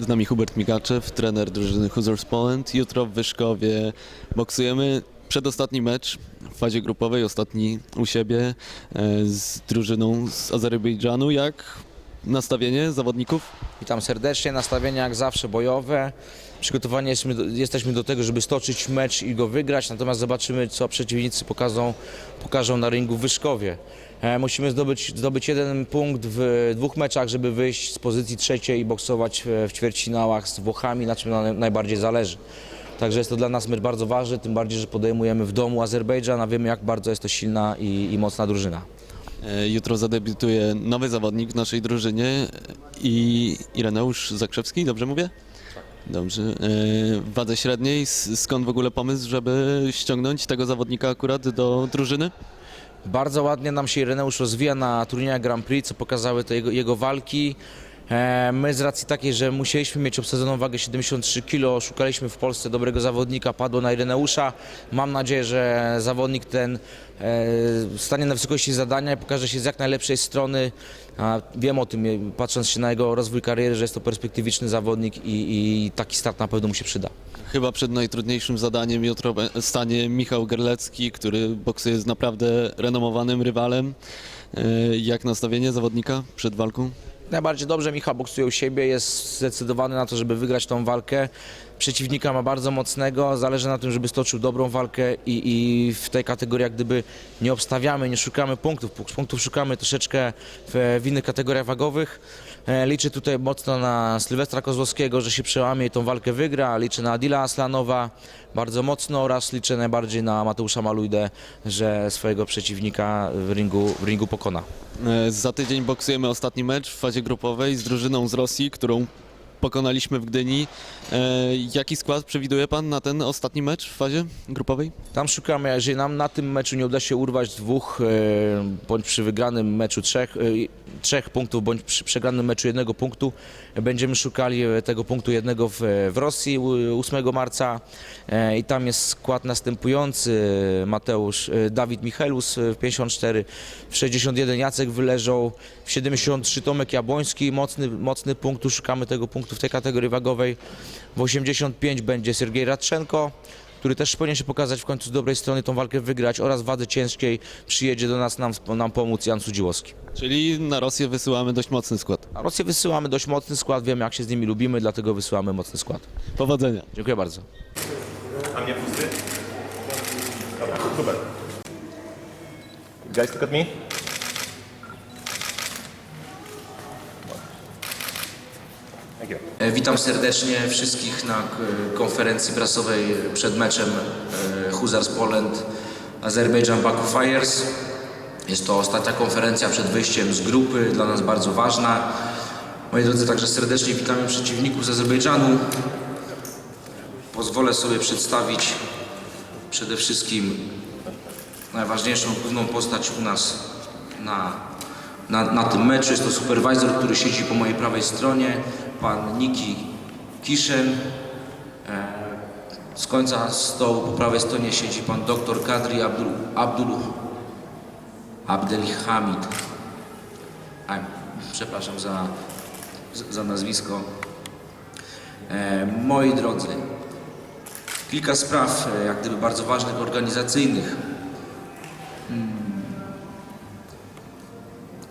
Z nami Hubert Mikaczew, trener drużyny Hoosiers Poland. Jutro w Wyszkowie boksujemy. Przedostatni mecz w fazie grupowej, ostatni u siebie e, z drużyną z Azerbejdżanu. Jak nastawienie zawodników? Witam serdecznie, nastawienie jak zawsze bojowe. Przygotowani jesteśmy jesteśmy do tego, żeby stoczyć mecz i go wygrać, natomiast zobaczymy, co przeciwnicy pokażą, pokażą na ringu w Wyszkowie. E, musimy zdobyć, zdobyć jeden punkt w dwóch meczach, żeby wyjść z pozycji trzeciej i boksować w, ćwierćfinałach z Włochami, na czym nam najbardziej zależy. Także jest to dla nas mecz bardzo ważny, tym bardziej, że podejmujemy w domu Azerbejdżan, a wiemy jak bardzo jest to silna i, i mocna drużyna. E, Jutro zadebiutuje nowy zawodnik w naszej drużynie i Ireneusz Zakrzewski, dobrze mówię? Dobrze. E, W wadze średniej, skąd w ogóle pomysł, żeby ściągnąć tego zawodnika akurat do drużyny? Bardzo ładnie nam się Ireneusz rozwija na turniejach Grand Prix, co pokazały te jego, jego walki. E, My z racji takiej, że musieliśmy mieć obsadzoną wagę 73 kg, szukaliśmy w Polsce dobrego zawodnika, padło na Ireneusza. Mam nadzieję, że zawodnik ten e, stanie na wysokości zadania i pokaże się z jak najlepszej strony. Wiem o tym, e, patrząc się na jego rozwój kariery, że jest to perspektywiczny zawodnik i, i taki start na pewno mu się przyda. Chyba przed najtrudniejszym zadaniem jutro stanie Michał Gerlecki, który boksuje z naprawdę renomowanym rywalem. Jak nastawienie zawodnika przed walką? Najbardziej dobrze Michał boksuje u siebie, jest zdecydowany na to, żeby wygrać tą walkę. Przeciwnika ma bardzo mocnego, zależy na tym, żeby stoczył dobrą walkę i, i w tej kategorii jak gdyby nie obstawiamy, nie szukamy punktów. Punktów szukamy troszeczkę w, w innych kategoriach wagowych. E, Liczę tutaj mocno na Sylwestra Kozłowskiego, że się przełamie i tą walkę wygra. Liczę na Adila Aslanowa bardzo mocno oraz liczę najbardziej na Mateusza Malujdę, że swojego przeciwnika w ringu, w ringu pokona. E, Za tydzień boksujemy ostatni mecz w fazie grupowej z drużyną z Rosji, którą pokonaliśmy w Gdyni. E, Jaki skład przewiduje Pan na ten ostatni mecz w fazie grupowej? Tam szukamy, jeżeli nam na tym meczu nie uda się urwać dwóch, e, bądź przy wygranym meczu trzech, e, trzech punktów, bądź przy przegranym meczu jednego punktu, będziemy szukali tego punktu jednego w, w Rosji u- 8 marca i tam jest skład następujący. Mateusz, Dawid Michelus w 54, w 61 Jacek Wyleżą, w 73 Tomek Jabłoński, mocny, mocny punkt, szukamy tego punktu w tej kategorii wagowej. W 85 będzie Sergiej Radczenko, który też powinien się pokazać w końcu z dobrej strony, tą walkę wygrać oraz w wadze ciężkiej przyjedzie do nas nam, nam pomóc Jan Sudziłowski. Czyli na Rosję wysyłamy dość mocny skład. A Rosję wysyłamy dość mocny skład, wiemy jak się z nimi lubimy, dlatego wysyłamy mocny skład. Powodzenia. Dziękuję bardzo. A mnie pusty? Dobra, super. Guys, look at me. Thank you. E, Witam serdecznie wszystkich na e, konferencji prasowej przed meczem e, Hussars Poland Azerbejdżan Baku Fires. Jest to ostatnia konferencja przed wyjściem z grupy, dla nas bardzo ważna. Moi drodzy, także serdecznie witamy przeciwników z Azerbejdżanu. Pozwolę sobie przedstawić przede wszystkim najważniejszą główną postać u nas na, na, na tym meczu. Jest to supervisor, który siedzi po mojej prawej stronie, pan Niki Kiszen. E, Z końca stołu po prawej stronie siedzi pan dr Kadri Abdul, Abdul Abdelhamid. A, przepraszam za, za nazwisko. E, moi drodzy, kilka spraw, e, jak gdyby bardzo ważnych, organizacyjnych.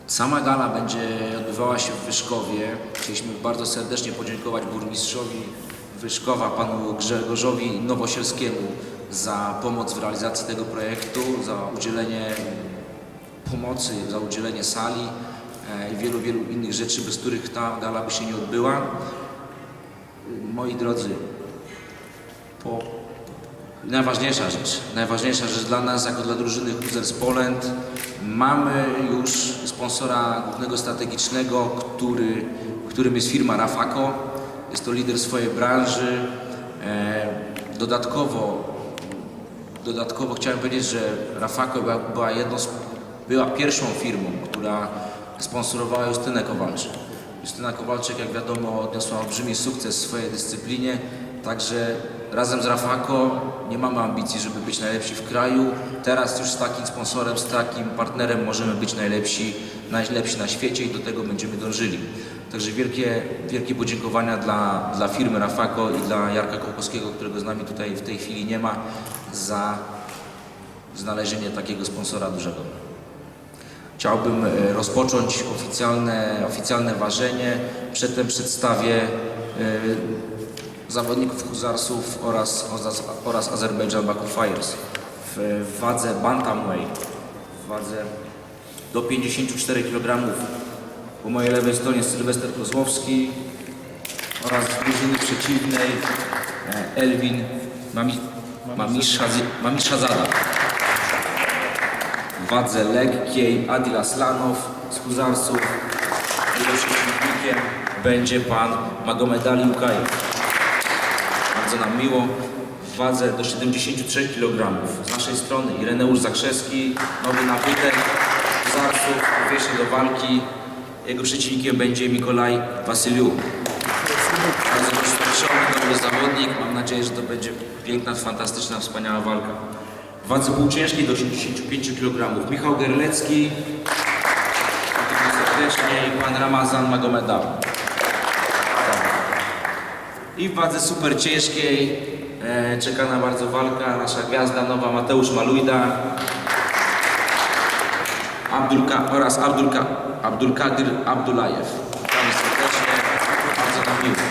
Sama gala będzie odbywała się w Wyszkowie. Chcieliśmy bardzo serdecznie podziękować burmistrzowi Wyszkowa, panu Grzegorzowi Nowosielskiemu za pomoc w realizacji tego projektu, za udzielenie pomocy, za udzielenie sali e, i wielu, wielu innych rzeczy, bez których ta gala by się nie odbyła. Moi drodzy, po Najważniejsza rzecz, najważniejsza rzecz dla nas, jako dla drużyny Hoosiers Poland, mamy już sponsora głównego strategicznego, który, którym jest firma Rafako. Jest to lider swojej branży. E, dodatkowo, dodatkowo chciałem powiedzieć, że Rafako była, była jedną była pierwszą firmą, która sponsorowała Justynę Kowalczyk. Justyna Kowalczyk, jak wiadomo, odniosła olbrzymi sukces w swojej dyscyplinie, także razem z Rafako nie mamy ambicji, żeby być najlepsi w kraju. Teraz już z takim sponsorem, z takim partnerem możemy być najlepsi, najlepsi na świecie i do tego będziemy dążyli. Także wielkie, wielkie podziękowania dla, dla firmy Rafako i dla Jarka Kołkowskiego, którego z nami tutaj w tej chwili nie ma, za znalezienie takiego sponsora dużego. Chciałbym e, rozpocząć oficjalne, oficjalne ważenie. Przedtem przedstawię e, zawodników Huzarsów oraz, oraz, oraz Azerbejdżan Baku Fires w, w wadze Bantamweight, w wadze do 54 kg. Po mojej lewej stronie Sylwester Kozłowski oraz z drużyny przeciwnej e, Elwin Mami, Mamiszadzada. W wadze lekkiej Adil Aslanow z Huzarsów. Jego przeciwnikiem będzie pan Magomed Ali Ukajew. Bardzo nam miło. W wadze do 73 kg. Z naszej strony Ireneusz Zakrzewski, nowy nabytek Huzarsów, pierwszy do walki. Jego przeciwnikiem będzie Mikolaj Wasyliu. Bardzo doświadczony, dobry zawodnik. Mam nadzieję, że to będzie piękna, fantastyczna, wspaniała walka. W wadze półciężkiej do 85 kg. Michał Gerlecki. Witam serdecznie i pan Ramazan Magomedaw. I w wadze super ciężkiej e, czeka bardzo walka nasza gwiazda nowa Mateusz Malujda Abdulka, oraz Abdulka, Abdulkadir Abdulajew. Witamy serdecznie, bardzo nam miło.